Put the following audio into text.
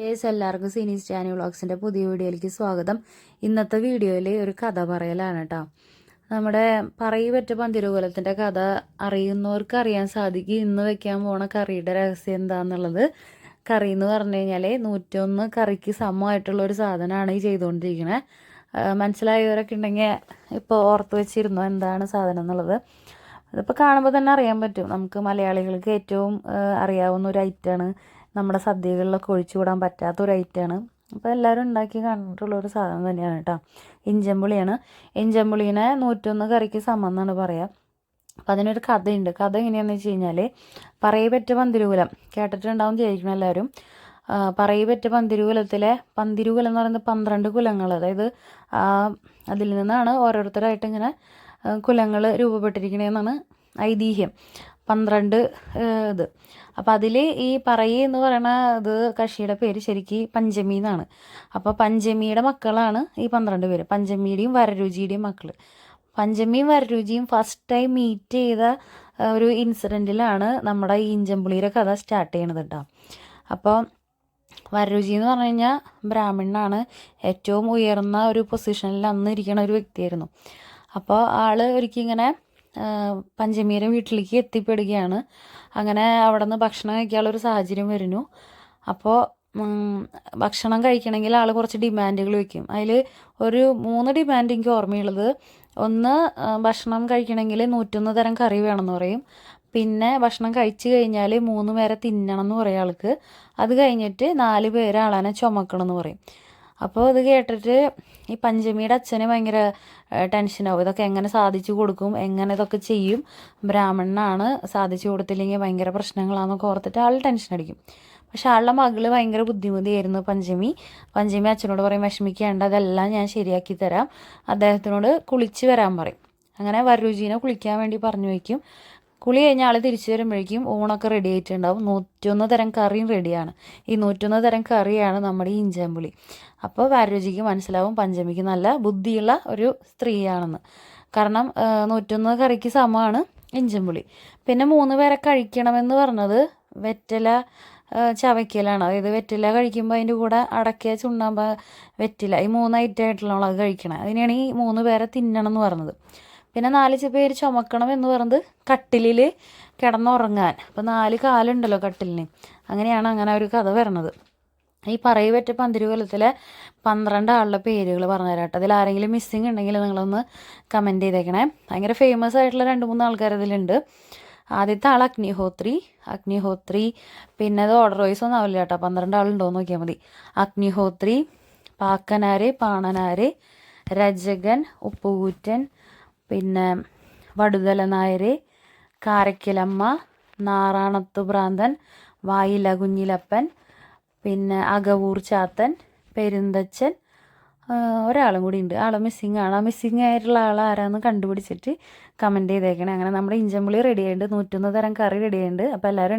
Yes എല്ലാവർക്കും സിനി സ്റ്റാനി വ്ളോഗ്സിന്റെ പുതിയ വീഡിയോയിലേക്ക് സ്വാഗതം. ഇന്നത്തെ വീഡിയോയിൽ ഒരു കഥ പറയലാണ് കേട്ടോ നമ്മുടെ പറയുപറ്റ പറ്റ പന്തിരുകുലത്തിന്റെ കഥ അറിയുന്നവർക്ക് അറിയാൻ സാധിക്കും. ഇന്ന് വെക്കാൻ പോണ കറിയുടെ രഹസ്യം എന്താണെന്നുള്ളത് കറി എന്ന് പറഞ്ഞു കഴിഞ്ഞാൽ നൂറ്റൊന്ന് കറിക്ക് സമമായിട്ടുള്ള ഒരു സാധനമാണ് ഈ ചെയ്തുകൊണ്ടിരിക്കുന്നത് മനസ്സിലായവരൊക്കെ ഉണ്ടെങ്കിൽ ഇപ്പോൾ ഓർത്ത് വെച്ചിരുന്നു എന്താണ് സാധനം എന്നുള്ളത്. അതിപ്പോൾ കാണുമ്പോൾ തന്നെ അറിയാൻ പറ്റും. നമുക്ക് മലയാളികൾക്ക് ഏറ്റവും അറിയാവുന്ന ഒരു ഐറ്റമാണ് നമ്മുടെ സദ്യകളിലൊക്കെ ഒഴിച്ചുകൂടാൻ പറ്റാത്ത ഒരു ഐറ്റമാണ് അപ്പോൾ എല്ലാവരും ഉണ്ടാക്കി കണ്ടിട്ടുള്ള ഒരു സാധനം തന്നെയാണ് കേട്ടോ. ഇഞ്ചമ്പുളിയാണ് ഇഞ്ചമ്പുളീനെ നൂറ്റൊന്ന് കറിക്ക് സമം എന്നാണ് പറയുക അപ്പം അതിനൊരു കഥയുണ്ട്. കഥ എങ്ങനെയാണെന്ന് വെച്ച് കഴിഞ്ഞാൽ പറയപെറ്റ പന്തിരുകുലം. കേട്ടിട്ടുണ്ടാവും ചോദിക്കണം എല്ലാവരും. പറയ പറയപെറ്റ പന്തിരുകുലത്തിലെ പന്തിരുകുലം എന്ന് പറയുന്നത് പന്ത്രണ്ട് കുലങ്ങൾ അതായത് അതിൽ നിന്നാണ് ഓരോരുത്തരായിട്ട് ഇങ്ങനെ കുലങ്ങൾ രൂപപ്പെട്ടിരിക്കണതെന്നാണ് ഐതിഹ്യം. പന്ത്രണ്ട് ഇത്. അപ്പോൾ അതിൽ ഈ പറയി എന്ന് പറയുന്ന ഇത് കക്ഷിയുടെ പേര് ശരിക്കും പഞ്ചമി എന്നാണ്. അപ്പോൾ പഞ്ചമിയുടെ മക്കളാണ് ഈ പന്ത്രണ്ട് പേര്. പഞ്ചമിയുടെയും വരരുചിയുടെയും മക്കൾ പഞ്ചമിയും വരരുചിയും ഫസ്റ്റ് ടൈം മീറ്റ് ചെയ്ത ഒരു ഇൻസിഡന്റിലാണ് നമ്മുടെ ഈ ഇഞ്ചമ്പുളിയുടെ കഥ സ്റ്റാർട്ട് ചെയ്യണത് കേട്ടോ അപ്പോൾ വരരുചി എന്ന് പറഞ്ഞു കഴിഞ്ഞാൽ ബ്രാഹ്മണനാണ് ഏറ്റവും ഉയർന്ന ഒരു പൊസിഷനിൽ അന്ന് ഇരിക്കുന്ന ഒരു വ്യക്തിയായിരുന്നു. അപ്പോൾ ആൾ ആ, പഞ്ചമിയുടെ വീട്ടിലേക്ക് എത്തിപ്പെടുകയാണ്. അങ്ങനെ അവിടെ നിന്ന് ഭക്ഷണം കഴിക്കാനുള്ള ഒരു സാഹചര്യം വരുന്നു. അപ്പോൾ ഭക്ഷണം കഴിക്കണമെങ്കിൽ ആൾ കുറച്ച് ഡിമാൻഡുകൾ വയ്ക്കും അതിൽ ഒരു മൂന്ന് ഡിമാൻഡ് എനിക്ക് ഓർമ്മയുള്ളത്. ഒന്ന് ഭക്ഷണം കഴിക്കണമെങ്കിൽ നൂറ്റൊന്ന് തരം കറി വേണമെന്ന് പറയും. പിന്നെ ഭക്ഷണം കഴിച്ചു കഴിഞ്ഞാൽ മൂന്ന് പേരെ തിന്നണം എന്ന് പറയും ആൾക്ക്. അത് കഴിഞ്ഞിട്ട് നാല് പേരെ ആളാനെ ചുമക്കണം എന്ന് പറയും. അപ്പോൾ ഇത് കേട്ടിട്ട് ഈ പഞ്ചമിയുടെ അച്ഛന് ഭയങ്കര ടെൻഷനാവും ഇതൊക്കെ എങ്ങനെ സാധിച്ചു കൊടുക്കും? എങ്ങനെ ഇതൊക്കെ ചെയ്യും? ബ്രാഹ്മണനാണ് സാധിച്ചു കൊടുത്തില്ലെങ്കിൽ ഭയങ്കര പ്രശ്നങ്ങളാണെന്നൊക്കെ ഓർത്തിട്ട് ആൾ ടെൻഷൻ അടിക്കും. പക്ഷെ ആളുടെ മകൾ ഭയങ്കര ബുദ്ധിമുട്ടിയായിരുന്നു പഞ്ചമി. പഞ്ചമി അച്ഛനോട് പറയും വിഷമിക്കേണ്ട അതെല്ലാം ഞാൻ ശരിയാക്കി തരാം. അദ്ദേഹത്തിനോട് കുളിച്ച് വരാൻ പറയും. അങ്ങനെ വരരുചീനെ കുളിക്കാൻ വേണ്ടി പറഞ്ഞു വയ്ക്കും. കുളി കഴിഞ്ഞ ആൾ തിരിച്ചു വരുമ്പോഴേക്കും ഊണൊക്കെ റെഡി ആയിട്ടുണ്ടാവും. നൂറ്റൊന്ന് തരം കറിയും റെഡിയാണ് ഈ നൂറ്റൊന്ന് തരം കറിയാണ് നമ്മുടെ ഈ ഇഞ്ചാമ്പുളി. അപ്പോൾ വാരരുചിക്ക് മനസ്സിലാവും പഞ്ചമിക്ക് നല്ല ബുദ്ധിയുള്ള ഒരു സ്ത്രീയാണെന്ന്. കാരണം നൂറ്റൊന്ന് കറിക്ക് സമമാണ് ഇഞ്ചമ്പുളി. പിന്നെ മൂന്ന് പേരെ കഴിക്കണമെന്ന് പറഞ്ഞത് വെറ്റില ചവയ്ക്കലാണ്. അതായത് വെറ്റില കഴിക്കുമ്പോൾ അതിന്റെ കൂടെ അടക്കിയ ചുണ്ണാമ്പ വെറ്റില ഈ മൂന്ന് ഐറ്റം ആയിട്ടുള്ള കഴിക്കണം. അതിനാണ് ഈ മൂന്ന് പേരെ തിന്നണം എന്ന് പറഞ്ഞത്. പിന്നെ നാല് പേര് ചുമക്കണം എന്ന് പറയുന്നത് കട്ടിലിൽ കിടന്നുറങ്ങാൻ. അപ്പോൾ നാല് കാലുണ്ടല്ലോ കട്ടിലിന്. അങ്ങനെയാണ് അങ്ങനെ ഒരു കഥ വരണത്. ഈ പറയപറ്റ പന്തിരുകൊലത്തിലെ പന്ത്രണ്ട് ആളുടെ പേരുകൾ പറഞ്ഞു തരാം കേട്ടോ അതിൽ ആരെങ്കിലും മിസ്സിങ് ഉണ്ടെങ്കിൽ നിങ്ങളൊന്ന് കമന്റ് ചെയ്തേക്കണേ. ഭയങ്കര ഫേമസ് ആയിട്ടുള്ള രണ്ട് മൂന്ന് ആൾക്കാർ ഇതിലുണ്ട്. ആദ്യത്തെ ആൾ അഗ്നിഹോത്രി. അഗ്നിഹോത്രി പിന്നെ അത് ഓർഡർ വൈസ് ഒന്നും ആവില്ല കേട്ടോ. പന്ത്രണ്ട് ആളുണ്ടോ എന്ന് നോക്കിയാൽ മതി. അഗ്നിഹോത്രി പാക്കനാര് പാണനാര് രജകൻ ഉപ്പുകൂറ്റൻ പിന്നെ വടുതല നായർ കാരക്കലമ്മ നാറാണത്ത് ഭ്രാന്തൻ വായില കുഞ്ഞിലപ്പൻ പിന്നെ അകവൂർ ചാത്തൻ പെരുന്തച്ചൻ ഒരാളും കൂടി ഉണ്ട്. ആളെ മിസ്സിങ് ആണ്. ആ മിസ്സിങ് ആയിട്ടുള്ള ആൾ ആരാന്ന് കണ്ടുപിടിച്ചിട്ട് കമന്റ് ചെയ്തേക്കണേ. അങ്ങനെ നമ്മുടെ ഇഞ്ചമ്പുളി റെഡി ആയിട്ടുണ്ട്. നൂറ്റൊന്ന് തരം കറി റെഡി ആയിട്ടുണ്ട്. അപ്പോൾ എല്ലാവരും